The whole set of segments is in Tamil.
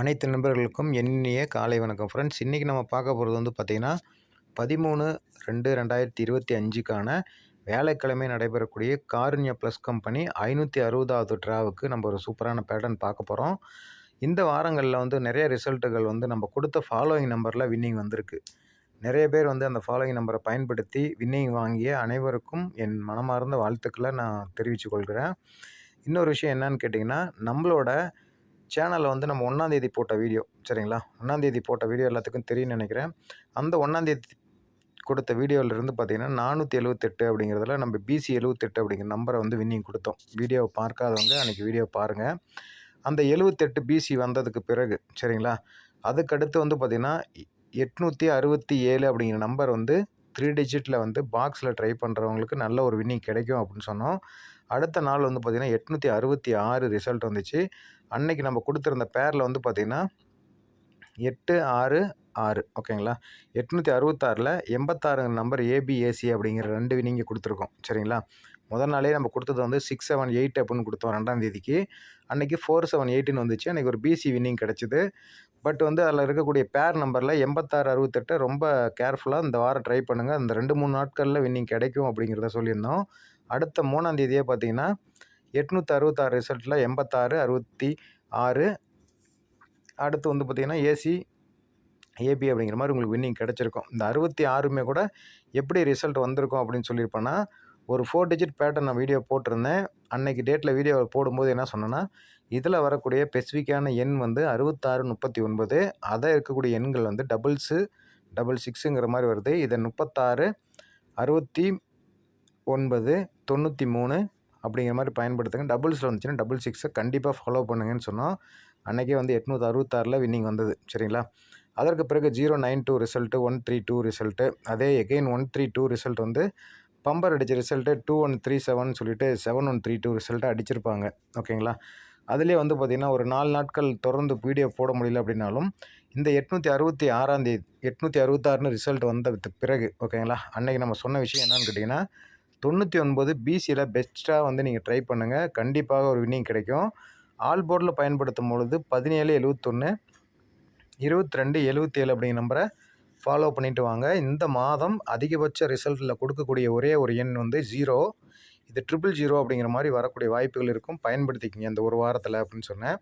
அனைத்து நண்பர்களுக்கும் இனிய காலை வணக்கம் ஃப்ரெண்ட்ஸ் இன்றைக்கி நம்ம பார்க்க போகிறது வந்து பார்த்திங்கன்னா பதிமூணு ரெண்டு ரெண்டாயிரத்தி இருபத்தி அஞ்சுக்கான வேலைக்கிழமை நடைபெறக்கூடிய காருண்யா ப்ளஸ் கம்பெனி ஐநூற்றி அறுபதாவது ட்ராவுக்கு நம்ம ஒரு சூப்பரான பேட்டர்ன் பார்க்க போகிறோம் இந்த வாரங்களில் வந்து நிறைய ரிசல்ட்டுகள் வந்து நம்ம கொடுத்த ஃபாலோயிங் நம்பரில் வின்னிங் வந்திருக்கு. நிறைய பேர் வந்து அந்த ஃபாலோயிங் நம்பரை பயன்படுத்தி வின்னிங் வாங்கிய அனைவருக்கும் என் மனமார்ந்த வாழ்த்துக்களை நான் தெரிவித்துக்கொள்கிறேன் இன்னொரு விஷயம் என்னன்னு கேட்டிங்கன்னா நம்மளோட சேனலில் வந்து நம்ம ஒன்றாந்தேதி போட்ட வீடியோ சரிங்களா? ஒன்றாந்தேதி போட்ட வீடியோ எல்லாத்துக்கும் தெரியும்னு நினைக்கிறேன். அந்த ஒன்றாந்தேதி கொடுத்த வீடியோவிலேருந்து பார்த்தீங்கன்னா நானூற்றி எழுவத்தெட்டு அப்படிங்கிறதுல நம்ம பிசி எழுவத்தெட்டு அப்படிங்கிற நம்பரை வந்து வின்னிங் கொடுத்தோம். வீடியோவை பார்க்காதவங்க அன்றைக்கி வீடியோ பாருங்கள் அந்த எழுவத்தெட்டு பிசி வந்ததுக்கு பிறகு சரிங்களா? அதுக்கடுத்து வந்து பார்த்திங்கன்னா எட்நூற்றி அறுபத்தி ஏழு அப்படிங்கிற நம்பர் வந்து த்ரீ டிஜிட்டில் வந்து பாக்ஸில் ட்ரை பண்ணுறவங்களுக்கு நல்ல ஒரு வின்னிங் கிடைக்கும் அப்படின்னு சொன்னோம். அடுத்த நாள் வந்து பார்த்திங்கன்னா எட்நூற்றி அறுபத்தி ஆறு ரிசல்ட் வந்துச்சு. அன்னைக்கு நம்ம கொடுத்துருந்த பேரில் வந்து பார்த்திங்கன்னா எட்டு ஆறு ஆறு ஓகேங்களா எட்நூற்றி அறுபத்தாறில் எண்பத்தாறுங்க நம்பர் ஏபிஏசி அப்படிங்கிற ரெண்டு நீங்கள் கொடுத்துருக்கோம். சரிங்களா? முதல் நாளே நம்ம கொடுத்தது வந்து சிக்ஸ் செவன் எயிட் அப்படின்னு கொடுத்தோம் ரெண்டாம் தேதிக்கு. அன்றைக்கி ஃபோர் செவன் எயிட்டுன்னு வந்துச்சு. அன்றைக்கி ஒரு பிசி வின்னிங் கிடச்சிது. பட் வந்து அதில் இருக்கக்கூடிய பேர் நம்பரில் எண்பத்தாறு அறுபத்தெட்டு ரொம்ப கேர்ஃபுல்லாக இந்த வாரம் ட்ரை பண்ணுங்கள் அந்த ரெண்டு மூணு நாட்களில் வின்னிங் கிடைக்கும் அப்படிங்கிறத சொல்லியிருந்தோம். அடுத்த மூணாம் தேதியே பார்த்தீங்கன்னா எட்நூற்றி அறுபத்தாறு ரிசல்ட்டில் எண்பத்தாறு அறுபத்தி ஆறு. அடுத்து வந்து பார்த்திங்கன்னா ஏசி ஏபி அப்படிங்கிற மாதிரி உங்களுக்கு வின்னிங் கிடச்சிருக்கும். இந்த அறுபத்தி ஆறுமே கூட எப்படி ரிசல்ட் வந்திருக்கும் அப்படின்னு சொல்லியிருப்பேன்னா ஒரு ஃபோர் டிஜிட் பேட்டர்ன் நான் வீடியோ போட்டிருந்தேன். அன்னைக்கு டேட்டில் வீடியோ போடும்போது என்ன சொன்னேன்னா இதில் வரக்கூடிய ஸ்பெசிஃபிக்கான எண் வந்து அறுபத்தாறு முப்பத்தி ஒன்பது. அதை இருக்கக்கூடிய எண்கள் வந்து டபுள்ஸு டபுள் சிக்ஸுங்கிற மாதிரி வருது. இதை முப்பத்தாறு அறுபத்தி ஒன்பது தொண்ணூற்றி மூணு அப்படிங்கிற மாதிரி பயன்படுத்துங்க. டபுள்ஸில் வந்துச்சுன்னா டபுள் சிக்ஸை கண்டிப்பாக ஃபாலோ பண்ணுங்கன்னு சொன்னோம். அன்றைக்கே வந்து எட்நூற்றி அறுபத்தாறில் வின்னிங் வந்தது. சரிங்களா? அதற்கு பிறகு zero nine two result one three two result அதே again one three two result வந்து பம்பர் அடித்த result two one three seven சொல்லிட்டு செவன் ஒன் த்ரீ டூ ரிசல்ட்டாக அடிச்சிருப்பாங்க. ஓகேங்களா? அதுலேயே வந்து பார்த்திங்கன்னா ஒரு நாலு நாட்கள் தொடர்ந்து வீடியோ போட முடியல அப்படின்னாலும் இந்த எட்நூற்றி அறுபத்தி ஆறாந்தேதி எட்நூற்றி அறுபத்தாறுன்னு ரிசல்ட் வந்த பிறகு ஓகேங்களா? அன்றைக்கி நம்ம சொன்ன விஷயம் என்னன்னு கேட்டிங்கன்னா தொண்ணூற்றி ஒன்பது பிசியில் பெஸ்ட்டாக வந்து நீங்கள் ட்ரை பண்ணுங்கள் கண்டிப்பாக ஒரு வின்னிங் கிடைக்கும். ஆல் போர்டில் பயன்படுத்தும் பொழுது பதினேழு எழுவத்தொன்று இருபத்தி ரெண்டு எழுபத்தி ஏழு அப்படிங்கிற நம்பரை ஃபாலோ பண்ணிட்டு வாங்க. இந்த மாதம் அதிகபட்ச ரிசல்ட்டில் கொடுக்கக்கூடிய ஒரே ஒரு எண் வந்து ஜீரோ இது ட்ரிபிள் ஜீரோ அப்படிங்கிற மாதிரி வரக்கூடிய வாய்ப்புகள் இருக்கும். பயன்படுத்திக்கிங்க இந்த ஒரு வாரத்தில் அப்படின்னு சொன்னேன்.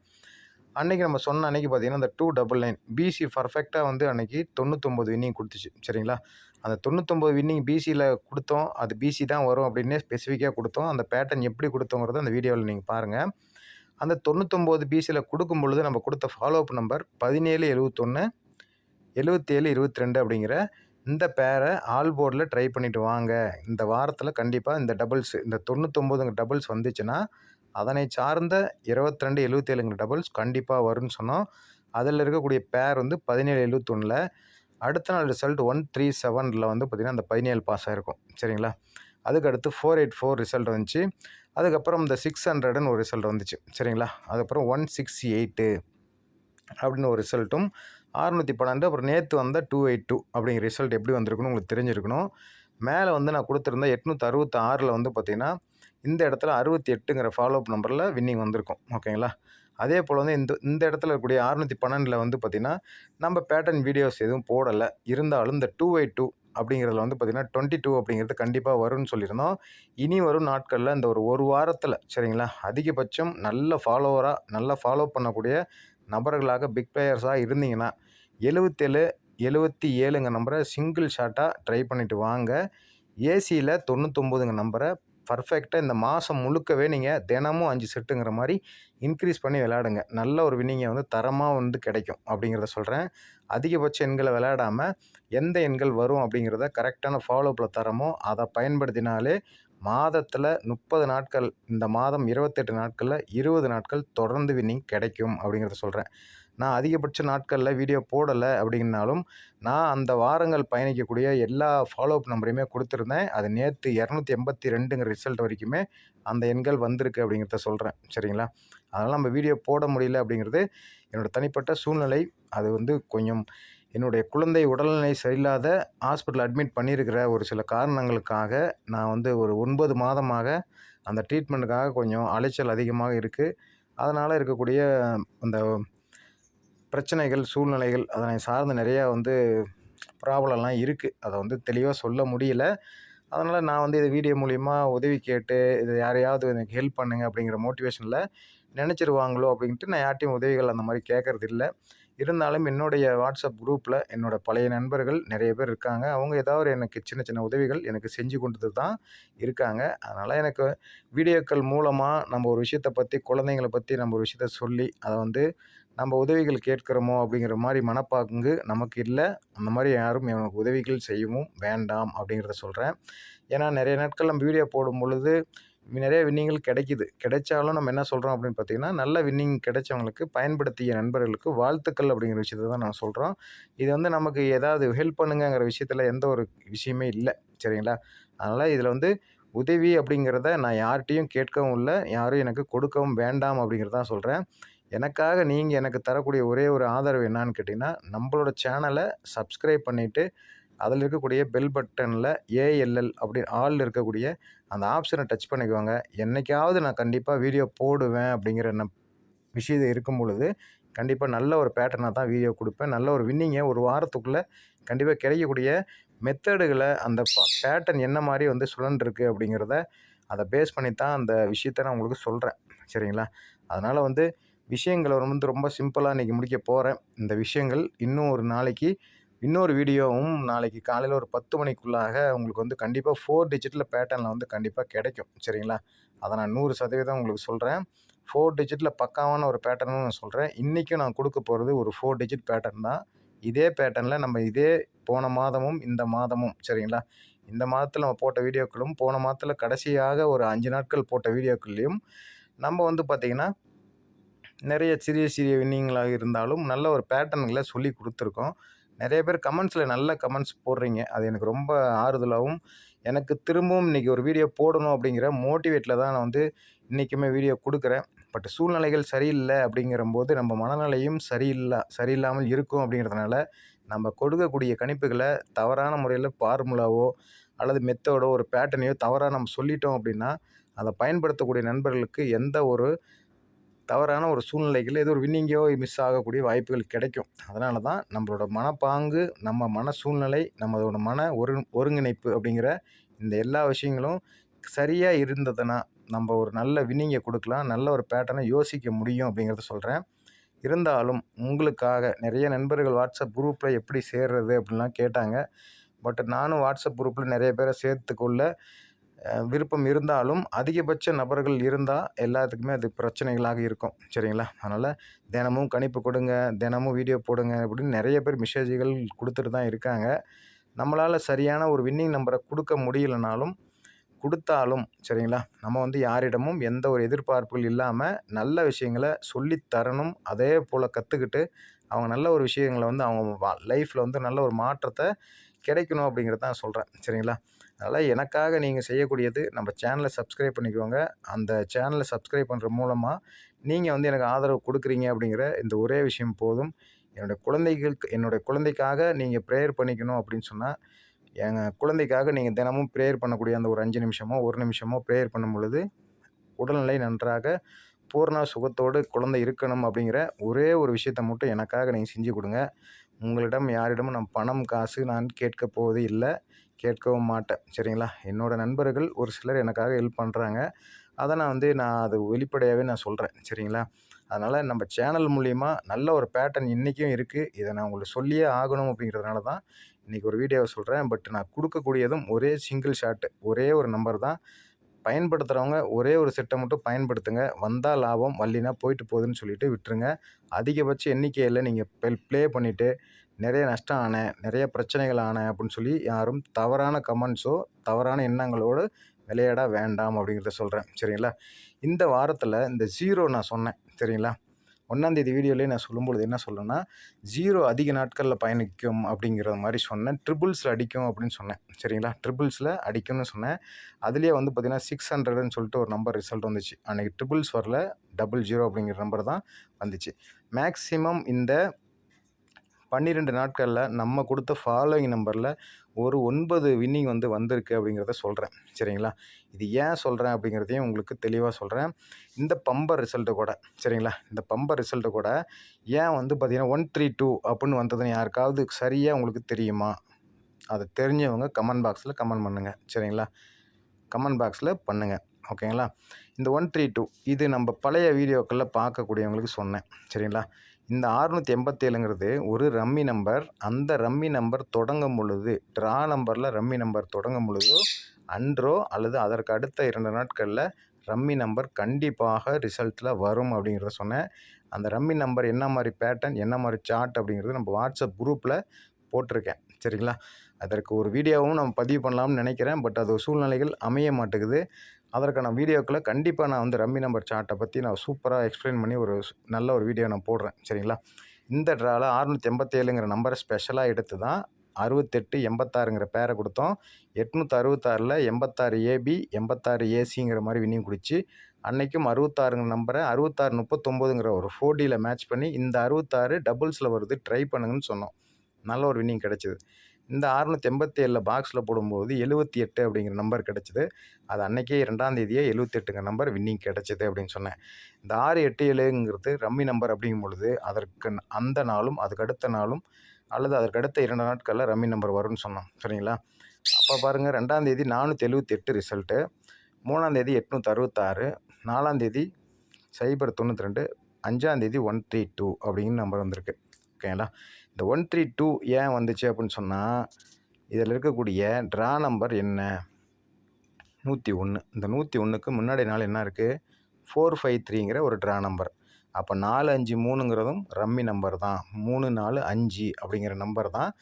அன்றைக்கி நம்ம சொன்ன அன்றைக்கி பார்த்திங்கன்னா அந்த டூ டபுள் நைன் பிசி பர்ஃபெக்டாக வந்து அன்றைக்கி தொண்ணூற்றொம்பது வின்னிங் கொடுத்துச்சு. சரிங்களா? அந்த தொண்ணூத்தொம்பது வின்னிங் பிசியில் கொடுத்தோம். அது பிசி தான் வரும் அப்படின்னே ஸ்பெசிஃபிக்காக கொடுத்தோம். அந்த பேட்டர்ன் எப்படி கொடுத்தோங்கிறத அந்த வீடியோவில் நீங்கள் பாருங்கள் அந்த தொண்ணூத்தொம்பது பிசியில் கொடுக்கும் பொழுது நம்ம கொடுத்த ஃபாலோ அப் நம்பர் பதினேழு எழுபத்தொன்று எழுபத்தேழு இருபத்தி ரெண்டு அப்படிங்கிற இந்த பேரை ஆல் போர்டில் ட்ரை பண்ணிவிட்டு வாங்க. இந்த வாரத்தில் கண்டிப்பாக இந்த டபுள்ஸ் இந்த தொண்ணூத்தொம்போதுங்க டபுள்ஸ் வந்துச்சுன்னா அதனை சார்ந்த இருபத்தி ரெண்டு எழுபத்தேழுங்கிற டபுள்ஸ் கண்டிப்பாக வரும்னு சொன்னோம். அதில் இருக்கக்கூடிய பேர் வந்து பதினேழு எழுபத்தொன்னில் அடுத்த நாள் ரிசல்ட் ஒன் த்ரீ செவனில் வந்து பார்த்திங்கன்னா அந்த பதினேழு பாஸ் ஆகிருக்கும் சரிங்களா? அதுக்கடுத்து ஃபோர் எயிட் ஃபோர் ரிசல்ட் வந்துச்சு. அதுக்கப்புறம் இந்த சிக்ஸ் ஹண்ட்ரடுன்னு ஒரு ரிசல்ட் வந்துச்சு. சரிங்களா? அதுக்கப்புறம் ஒன் சிக்ஸ் எயிட்டு அப்படின்னு ஒரு ரிசல்ட்டும் அறுநூற்றி பன்னெண்டு அப்புறம் நேற்று வந்த டூ எயிட் டூ அப்படிங்கிற ரிசல்ட் எப்படி வந்திருக்குன்னு உங்களுக்கு தெரிஞ்சிருக்கணும். மேலே வந்து நான் கொடுத்துருந்த எட்நூற்றி அறுபத்தி ஆறில் வந்து பார்த்திங்கன்னா இந்த இடத்துல அறுபத்தி எட்டுங்கிற ஃபாலோஅப் நம்பரில் வின்னிங் வந்திருக்கும். ஓகேங்களா அதே போல் வந்து இந்த இந்த இடத்துல இருக்கக்கூடிய அறுநூற்றி பன்னெண்டில் வந்து பார்த்திங்கன்னா நம்ம பேட்டர்ன் வீடியோஸ் எதுவும் போடலை. இருந்தாலும் இந்த டூ பை டூ அப்படிங்கிறதுல வந்து பார்த்திங்கன்னா டுவெண்ட்டி டூ அப்படிங்கிறது கண்டிப்பாக வரும்னு சொல்லியிருந்தோம். இனி வரும் நாட்களில் இந்த ஒரு ஒரு வாரத்தில் சரிங்களா? அதிகபட்சம் நல்ல ஃபாலோவராக நல்லா ஃபாலோ பண்ணக்கூடிய நபர்களாக பிக் பிளேயர்ஸாக இருந்தீங்கன்னா எழுபத்தேழு எழுபத்தி ஏழுங்க நம்பரை சிங்கிள் ஷாட்டாக ட்ரை பண்ணிவிட்டு வாங்க. ஏசியில் தொண்ணூத்தொம்போதுங்க நம்பரை பர்ஃபெக்டாக இந்த மாதம் முழுக்கவே நீங்கள் தினமும் அஞ்சு செட்டுங்கிற மாதிரி இன்க்ரீஸ் பண்ணி விளையாடுங்க. நல்ல ஒரு வினிங்கை வந்து தரமாக வந்து கிடைக்கும் அப்படிங்கிறத சொல்கிறேன் அதிகபட்ச எண்களை விளையாடாமல் எந்த எண்கள் வரும் அப்படிங்கிறத கரெக்டான ஃபாலோப்பில் தரமோ அதை பயன்படுத்தினாலே மாதத்தில் முப்பது நாட்கள் இந்த மாதம் இருபத்தெட்டு நாட்களில் இருபது நாட்கள் தொடர்ந்து வின்னிங் கிடைக்கும் அப்படிங்கிறத சொல்கிறேன் நான் அதிகபட்ச நாட்களில் வீடியோ போடலை அப்படின்னாலும் நான் அந்த வாரங்கள் பயணிக்கக்கூடிய எல்லா ஃபாலோஅப் நம்பரையுமே கொடுத்துருந்தேன். அது நேற்று இரநூத்தி எண்பத்தி ரெண்டுங்கிற ரிசல்ட் வரைக்குமே அந்த எண்கள் வந்திருக்கு அப்படிங்கிறத சொல்கிறேன் சரிங்களா? அதனால் நம்ம வீடியோ போட முடியல அப்படிங்கிறது என்னோடய தனிப்பட்ட சூழ்நிலை. அது வந்து கொஞ்சம் என்னுடைய குழந்தை உடல்நிலை சரியில்லாத ஹாஸ்பிட்டல் அட்மிட் பண்ணியிருக்கிற ஒரு சில காரணங்களுக்காக நான் வந்து ஒரு ஒன்பது மாதமாக அந்த ட்ரீட்மெண்ட்டுக்காக கொஞ்சம் அலைச்சல் அதிகமாக இருக்குது அதனால் இருக்கக்கூடிய அந்த பிரச்சனைகள் சூழ்நிலைகள் அதனை சார்ந்து நிறையா வந்து ப்ராப்ளம்லாம் இருக்குது அதை வந்து தெளிவாக சொல்ல முடியல. அதனால் நான் வந்து இது வீடியோ மூலிமா உதவி கேட்டு இது யாரையாவது எனக்கு ஹெல்ப் பண்ணுங்க அப்படிங்கிற மோட்டிவேஷனில் நினச்சிருவாங்களோ அப்படின்ட்டு நான் யார்ட்டையும் உதவிகள் அந்த மாதிரி கேட்குறது இல்லை இருந்தாலும் என்னுடைய வாட்ஸ்அப் குரூப்பில் என்னோடய பழைய நண்பர்கள் நிறைய பேர் இருக்காங்க. அவங்க ஏதாவது எனக்கு சின்ன சின்ன உதவிகள் எனக்கு செஞ்சு கொண்டு தான் இருக்காங்க. அதனால் எனக்கு வீடியோக்கள் மூலமாக நம்ம ஒரு விஷயத்தை பற்றி குழந்தைங்களை பற்றி நம்ம ஒரு விஷயத்த சொல்லி அதை வந்து நம்ம உதவிகள் கேட்குறோமோ அப்படிங்கிற மாதிரி மனப்பாங்கு நமக்கு இல்லை. அந்த மாதிரி யாரும் எனக்கு உதவிகள் செய்யவும் வேண்டாம் அப்படிங்கிறத சொல்கிறேன் ஏன்னா நிறைய நாட்கள் நம்ம வீடியோ போடும் பொழுது நிறைய வின்னிங்கள் கிடைக்கிது. கிடைச்சாலும் நம்ம என்ன சொல்கிறோம் அப்படின்னு பார்த்தீங்கன்னா நல்ல வின்னிங் கிடைச்சவங்களுக்கு பயன்படுத்திய நண்பர்களுக்கு வாழ்த்துக்கள் அப்படிங்கிற விஷயத்தை தான் நான் சொல்கிறோம் இது வந்து நமக்கு ஏதாவது ஹெல்ப் பண்ணுங்கங்கிற விஷயத்தில் எந்த ஒரு விஷயமே இல்லை. சரிங்களா? அதனால் இதில் வந்து உதவி அப்படிங்கிறத நான் யார்கிட்டையும் கேட்கவும் இல்லை. யாரும் எனக்கு கொடுக்கவும் வேண்டாம் அப்படிங்கிறதான் சொல்கிறேன் எனக்காக நீங்கள் எனக்கு தரக்கூடிய ஒரே ஒரு ஆதரவு என்னான்னு கேட்டிங்கன்னா நம்மளோட சேனலை சப்ஸ்கிரைப் பண்ணிவிட்டு அதில் இருக்கக்கூடிய பெல் பட்டனில் ஏஎல்எல் அப்படி ஆல் இருக்கக்கூடிய அந்த ஆப்ஷனை டச் பண்ணிக்குவாங்க என்றைக்காவது நான் கண்டிப்பாக வீடியோ போடுவேன் அப்படிங்கிற என்ன விஷயம் இருக்கும் பொழுது கண்டிப்பாக நல்ல ஒரு பேட்டர்னாக தான் வீடியோ கொடுப்பேன். நல்ல ஒரு வின்னிங்கை ஒரு வாரத்துக்குள்ளே கண்டிப்பாக கிடைக்கக்கூடிய மெத்தடுகளை அந்த பேட்டர்ன் என்ன மாதிரி வந்து சுழன்றிருக்கு அப்படிங்கிறத அதை பேஸ் பண்ணி தான் அந்த விஷயத்த நான் உங்களுக்கு சொல்கிறேன் சரிங்களா? அதனால் வந்து விஷயங்களை வந்து ரொம்ப சிம்பிளாக இன்றைக்கி முடிக்க போகிறேன் இந்த விஷயங்கள் இன்னும் ஒரு நாளைக்கு இன்னொரு வீடியோவும் நாளைக்கு காலையில் ஒரு பத்து மணிக்குள்ளாக உங்களுக்கு வந்து கண்டிப்பாக ஃபோர் டிஜிட்டில் பேட்டர்னில் வந்து கண்டிப்பாக கிடைக்கும். சரிங்களா? அதை நான் நூறு சதவீதம் உங்களுக்கு சொல்கிறேன் ஃபோர் டிஜிட்டில் பக்காவான ஒரு பேட்டர்னும் நான் சொல்கிறேன் இன்றைக்கும் நான் கொடுக்க போகிறது ஒரு ஃபோர் டிஜிட் பேட்டர்ன் தான். இதே பேட்டர்னில் நம்ம இதே போன மாதமும் இந்த மாதமும் சரிங்களா? இந்த மாதத்தில் நம்ம போட்ட வீடியோக்களும் போன மாதத்தில் கடைசியாக ஒரு அஞ்சு நாட்கள் போட்ட வீடியோக்கள்லையும் நம்ம வந்து பார்த்திங்கன்னா நிறைய சிறிய சிறிய வின்னிங்களாக இருந்தாலும் நல்ல ஒரு பேட்டர்ன்களை சொல்லி கொடுத்துருக்கோம். நிறைய பேர் கமெண்ட்ஸில் நல்ல கமெண்ட்ஸ் போடுறீங்க. அது எனக்கு ரொம்ப ஆறுதலாகவும் எனக்கு திரும்பவும் இன்றைக்கி ஒரு வீடியோ போடணும் அப்படிங்கிற மோட்டிவேட்டில் தான் நான் வந்து இன்றைக்குமே வீடியோ கொடுக்குறேன். பட் சூழ்நிலைகள் சரியில்லை அப்படிங்கிறம்போது நம்ம மனநிலையும் சரியில்லை சரியில்லாமல் இருக்கும் அப்படிங்கிறதுனால நம்ம கொடுக்கக்கூடிய கணிப்புகளை தவறான முறையில் ஃபார்முலாவோ அல்லது மெத்தடோ ஒரு பேட்டர்னையோ தவறாக நம்ம சொல்லிட்டோம் அப்படின்னா அதை பயன்படுத்தக்கூடிய நண்பர்களுக்கு எந்த ஒரு தவறான ஒரு சூழ்நிலைகள் ஏதோ ஒரு வின்னிங்கோ மிஸ் ஆகக்கூடிய வாய்ப்புகள் கிடைக்கும். அதனால தான் நம்மளோட மனப்பாங்கு நம்ம மன சூழ்நிலை நம்மளோட மன ஒரு ஒருங்கிணைப்பு அப்படிங்கிற இந்த எல்லா விஷயங்களும் சரியாக இருந்ததுன்னா நம்ம ஒரு நல்ல வின்னிங்கை கொடுக்கலாம் நல்ல ஒரு பேட்டர்னை யோசிக்க முடியும் அப்படிங்கிறத சொல்கிறேன் இருந்தாலும் உங்களுக்காக நிறைய நண்பர்கள் வாட்ஸ்அப் குரூப்பில் எப்படி சேர்றது அப்படின்லாம் கேட்டாங்க. பட் நானும் வாட்ஸ்அப் குரூப்பில் நிறைய பேரை சேர்த்துக்கொள்ள விருப்பம் இருந்தாலும் அதிகபட்ச நபர்கள் இருந்தால் எல்லாத்துக்குமே அது பிரச்சனைகளாக இருக்கும். சரிங்களா? அதனால் தினமும் கணிப்பு கொடுங்க தினமும் வீடியோ போடுங்க அப்படின்னு நிறைய பேர் மெசேஜ்கள் கொடுத்துட்டு தான் இருக்காங்க. நம்மளால் சரியான ஒரு வின்னிங் நம்பரை கொடுக்க முடியலனாலும் கொடுத்தாலும் சரிங்களா? நம்ம வந்து யாரிடமும் எந்த ஒரு எதிர்பார்ப்புகள் இல்லாமல் நல்ல விஷயங்களை சொல்லித்தரணும் அதே போல் கற்றுக்கிட்டு அவங்க நல்ல ஒரு விஷயங்களை வந்து அவங்க லைஃப்பில் வந்து நல்ல ஒரு மாற்றத்தை கிடைக்கணும் அப்படிங்கிறத தான் சொல்கிறேன் சரிங்களா? அதனால் எனக்காக நீங்கள் செய்யக்கூடியது நம்ம சேனலை சப்ஸ்கிரைப் பண்ணிக்கோங்க. அந்த சேனலை சப்ஸ்கிரைப் பண்ணுற மூலமாக நீங்கள் வந்து எனக்கு ஆதரவு கொடுக்குறீங்க அப்படிங்கிற இந்த ஒரே விஷயம் போதும். என்னுடைய குழந்தைகளுக்கு என்னுடைய குழந்தைக்காக நீங்கள் ப்ரேயர் பண்ணிக்கணும் அப்படின்னு சொன்னால் எங்கள் குழந்தைக்காக நீங்கள் தினமும் ப்ரேயர் பண்ணக்கூடிய அந்த ஒரு அஞ்சு நிமிஷமோ ஒரு நிமிஷமோ ப்ரேயர் பண்ணும் பொழுது உடல்நிலை நன்றாக பூர்ண சுகத்தோடு குழந்தை இருக்கணும் அப்படிங்கிற ஒரே ஒரு விஷயத்தை மட்டும் எனக்காக நீங்கள் செஞ்சு கொடுங்க. உங்களிடம் யாரிடமும் நான் பணம் காசு நான் கேட்க போவது இல்லை. கேட்கவும் மாட்டேன். சரிங்களா? என்னோடய நண்பர்கள் ஒரு சிலர் எனக்காக ஹெல்ப் பண்ணுறாங்க அதை நான் வந்து நான் அது வெளிப்படையாகவே நான் சொல்கிறேன் சரிங்களா? அதனால் நம்ம சேனல் மூலிமா நல்ல ஒரு பேட்டர்ன் இன்றைக்கும் இருக்குது இதை நான் உங்களுக்கு சொல்லியே ஆகணும் அப்படிங்கிறதுனால தான் இன்றைக்கி ஒரு வீடியோவை சொல்கிறேன் பட் நான் கொடுக்கக்கூடியதும் ஒரே சிங்கிள் ஷாட்டு ஒரே ஒரு நம்பர் தான். பயன்படுத்துகிறவங்க ஒரே ஒரு செட்டை மட்டும் பயன்படுத்துங்க. வந்தால் லாபம் வள்ளினா போயிட்டு போகுதுன்னு சொல்லிட்டு விட்டுருங்க. அதிகபட்ச எண்ணிக்கையில் நீங்கள் ப்ளே பண்ணிவிட்டு நிறைய நஷ்டம் ஆனேன் நிறைய பிரச்சனைகள் ஆனேன் அப்படின்னு சொல்லி யாரும் தவறான கமெண்ட்ஸோ தவறான எண்ணங்களோடு விளையாட வேண்டாம் அப்படிங்கிறத சொல்கிறேன் சரிங்களா? இந்த வாரத்தில் இந்த ஜீரோ நான் சொன்னேன். சரிங்களா? ஒன்றாந்தேதி வீடியோலேயே நான் சொல்லும்பொழுது என்ன சொல்லணும்னா ஜீரோ அதிக நாட்களில் பயணிக்கும் அப்படிங்கிற மாதிரி சொன்னேன். ட்ரிபிள்ஸில் அடிக்கும் அப்படின்னு சொன்னேன். சரிங்களா? ட்ரிபிள்ஸில் அடிக்கும்னு சொன்னேன். அதுலேயே வந்து பார்த்திங்கன்னா சிக்ஸ் ஹண்ட்ரட்னு சொல்லிட்டு ஒரு நம்பர் ரிசல்ட் வந்துச்சு. அன்றைக்கி ட்ரிபிள்ஸ் வரல டபுள் ஜீரோ அப்படிங்கிற நம்பர் தான் வந்துச்சு. மேக்ஸிமம் இந்த பன்னிரெண்டு நாட்களில் நம்ம கொடுத்த ஃபாலோயிங் நம்பரில் ஒரு ஒன்பது வின்னிங் வந்து வந்திருக்கு அப்படிங்கிறத சொல்கிறேன் சரிங்களா? இது ஏன் சொல்கிறேன் அப்படிங்கிறதையும் உங்களுக்கு தெளிவாக சொல்கிறேன் இந்த பம்பர் ரிசல்ட்டு கூட சரிங்களா? இந்த பம்பர் ரிசல்ட்டு கூட ஏன் வந்து பார்த்திங்கன்னா ஒன் த்ரீ டூ அப்படின்னு வந்ததுன்னு யாருக்காவது சரியாக உங்களுக்கு தெரியுமா? அதை தெரிஞ்சவங்க கமெண்ட் பாக்ஸில் கமெண்ட் பண்ணுங்கள் சரிங்களா? கமெண்ட் பாக்ஸில் பண்ணுங்கள் ஓகேங்களா இந்த ஒன் த்ரீ டூ இது நம்ம பழைய வீடியோக்களில் பார்க்கக்கூடியவங்களுக்கு சொன்னேன். சரிங்களா? இந்த அறுநூற்றி எண்பத்தேழுங்கிறது ஒரு ரம்மி நம்பர். அந்த ரம்மி நம்பர் தொடங்கும் பொழுது ட்ரா நம்பரில் ரம்மி நம்பர் தொடங்கும் பொழுது அன்றோ அல்லது அதற்கு அடுத்த இரண்டு நாட்களில் ரம்மி நம்பர் கண்டிப்பாக ரிசல்ட்டில் வரும் அப்படிங்கிறத சொன்னேன். அந்த ரம்மி நம்பர் என்ன மாதிரி பேட்டர்ன் என்ன மாதிரி சார்ட் அப்படிங்கிறது நம்ம வாட்ஸ்அப் குரூப்பில் போட்டிருக்கேன். சரிங்களா? அதற்கு ஒரு வீடியோவும் நம்ம பதிவு பண்ணலாம்னு நினைக்கிறேன். பட் அது சூழ்நிலைகள் அமைய மாட்டேங்குது. அதற்கான வீடியோக்களை கண்டிப்பாக நான் வந்து ரம்மி நம்பர் சார்ட்டை பற்றி நான் சூப்பராக எக்ஸ்பிளைன் பண்ணி ஒரு நல்ல ஒரு வீடியோ நான் போடுறேன். சரிங்களா? இந்த ட்ராவில் அறுநூற்றி எண்பத்தேழுங்கிற நம்பரை ஸ்பெஷலாக எடுத்து தான் அறுபத்தெட்டு எண்பத்தாறுங்கிற பேரை கொடுத்தோம். எட்நூற்றி அறுபத்தாறில் எண்பத்தாறு ஏபி எண்பத்தாறு ஏசிங்கிற மாதிரி வின்னிங் குடிச்சு அன்னைக்கும் அறுபத்தாறுங்கிற நம்பரை அறுபத்தாறு முப்பத்தொம்போதுங்கிற ஒரு ஃபோர்டியில் மேட்ச் பண்ணி இந்த அறுபத்தாறு டபுள்ஸில் வருது ட்ரை பண்ணுங்கன்னு சொன்னோம். நல்ல ஒரு வின்னிங் கிடச்சிது. இந்த அறுநூற்றி எண்பத்தி ஏழில் பாக்ஸில் போடும்போது எழுபத்தி எட்டு அப்படிங்கிற நம்பர் கிடச்சிது. அது அன்றைக்கே ரெண்டாம் தேதியே எழுபத்தெட்டுங்கிற நம்பர் வின்னிங் கிடச்சிது அப்படின்னு சொன்னேன். இந்த ஆறு எட்டு ஏழுங்கிறது ரம்மி நம்பர் அப்படிங்கும் பொழுது அதற்கு அந்த நாளும் அதுக்கு அடுத்த நாளும் அல்லது அதற்கு அடுத்த இரண்டு நாட்களில் ரம்மி நம்பர் வரும்னு சொன்னோம். சரிங்களா? அப்போ பாருங்கள் ரெண்டாம் தேதி நானூற்றி எழுபத்தி எட்டு ரிசல்ட்டு மூணாம் தேதி எட்நூற்றி அறுபத்தாறு நாலாம் தேதி சைபர் தொண்ணூற்றி ரெண்டு அஞ்சாந்தேதி ஒன் த்ரீ டூ அப்படிங்கிற நம்பர் வந்திருக்கு. ஓகேங்களா? இந்த ஒன் த்ரீ டூ ஏன் வந்துச்சு அப்படின்னு சொன்னால் இதில் இருக்கக்கூடிய ட்ரா நம்பர் என்ன? நூற்றி ஒன்று இந்த நூற்றி ஒன்றுக்கு முன்னாடி நாள் என்ன இருக்குது ஃபோர் ஃபைவ் த்ரீங்கிற ஒரு ட்ரா நம்பர் அப்போ நாலு அஞ்சு மூணுங்கிறதும் ரம்மி நம்பர் தான். மூணு நாலு அஞ்சு அப்படிங்கிற நம்பர் தான்